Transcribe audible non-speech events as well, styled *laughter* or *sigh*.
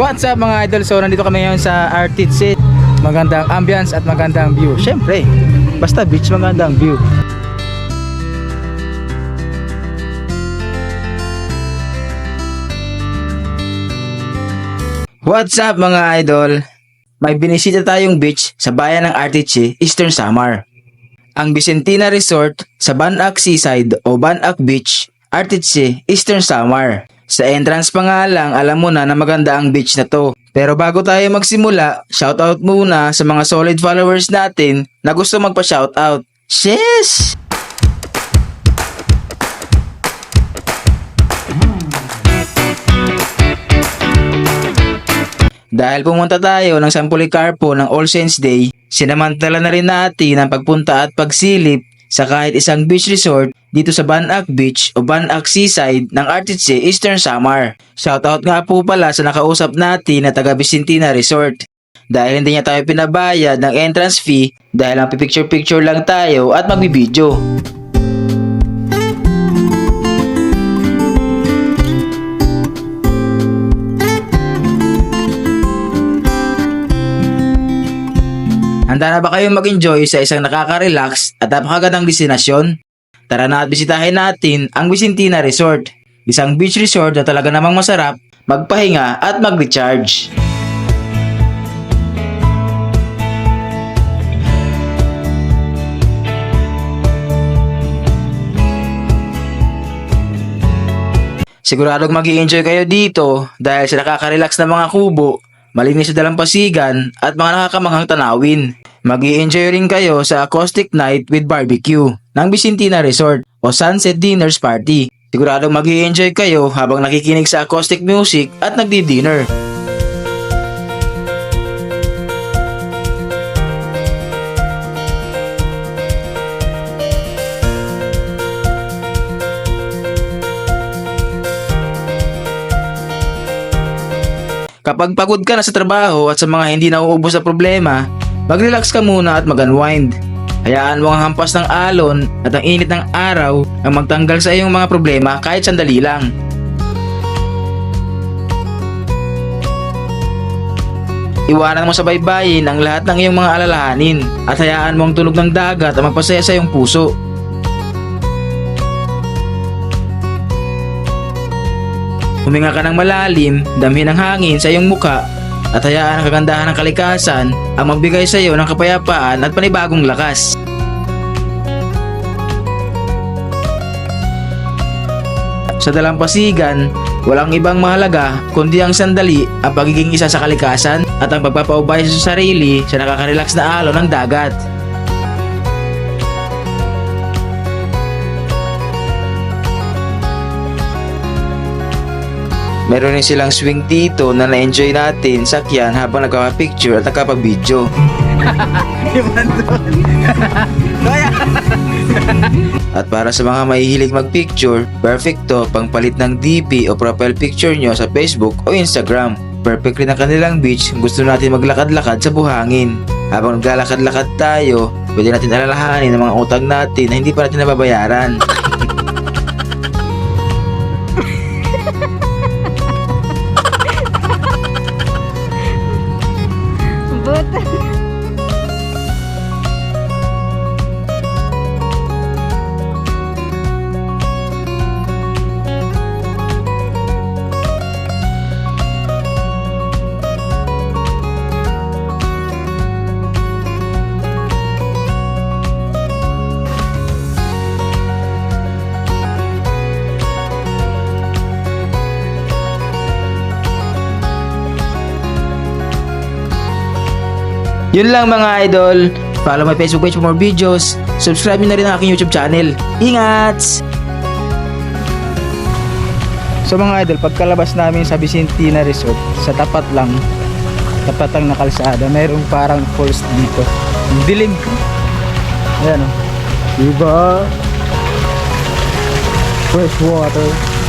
What's up mga idol? So nandito kami ngayon sa Artitsit. Magandang ambience at magandang view. Syempre, basta beach magandang view. What's up mga idol? May binisita tayong beach sa bayan ng Artiche, Eastern Samar. Ang Vicentina Resort sa Banac Seaside o Banac Beach, Artiche, Eastern Samar. Sa entrance pa nga lang, alam mo na na maganda ang beach na to. Pero bago tayo magsimula, shoutout muna sa mga solid followers natin na gusto magpa-shoutout. Yes! Dahil pumunta tayo ng San Policarpo ng All Saints Day, sinamantala na rin natin ang pagpunta at pagsilip sa kahit isang beach resort dito sa Banac Beach o Banac Seaside ng Artiche, Eastern Samar. Shoutout nga po pala sa nakausap natin na taga Vicentina Resort. Dahil hindi niya tayo pinabayad ng entrance fee dahil ang picture-picture lang tayo at magbibideo. Handa na ba kayong mag-enjoy sa isang nakaka-relax at napakagandang destinasyon? Tara na at bisitahin natin ang Vicentina Resort. Isang beach resort na talaga namang masarap, magpahinga at mag-recharge. Siguradong mag enjoy kayo dito dahil sa nakaka-relax na mga kubo, malinis sa dalampasigan at mga nakakamanghang tanawin. mag enjoy rin kayo sa Acoustic Night with Barbecue ng Vicentina Resort o Sunset Dinners Party. Siguradong mag enjoy kayo habang nakikinig sa acoustic music at nagdi-dinner. Kapag pagod ka na sa trabaho at sa mga hindi nauubos na problema, mag-relax ka muna at mag-unwind. Hayaan mo ang hampas ng alon at ang init ng araw ang magtanggal sa iyong mga problema kahit sandali lang. Iwanan mo sa baybayin ang lahat ng iyong mga alalahanin at hayaan mo ang tunog ng dagat ang magpasaya sa iyong puso. Huminga ka ng malalim, damhin ang hangin sa iyong muka at hayaan ang kagandahan ng kalikasan ang magbigay sa iyo ng kapayapaan at panibagong lakas. Sa dalampasigan, walang ibang mahalaga kundi ang sandali, ang pagiging isa sa kalikasan at ang pagpapaubay sa sarili sa nakaka-relax na alon ng dagat. Meron rin silang swing dito na na-enjoy natin sakyan habang nagkaka-picture at nagkapag-video. *laughs* at para sa mga mahihilig mag-picture, perfect to pang palit ng DP o profile picture nyo sa Facebook o Instagram. Perfect rin ang kanilang beach gusto natin maglakad-lakad sa buhangin. Habang naglalakad-lakad tayo, pwede natin alalahanin ang mga utang natin na hindi pa natin nababayaran. Yun lang mga idol. Follow my Facebook page for more videos. Subscribe na rin ang aking YouTube channel. Ingat! So mga idol, pagkalabas namin sa Vicentina Resort, sa tapat lang, tapat lang na kalsada, mayroong parang falls dito. Dilim. Ayan o. Diba? Fresh water.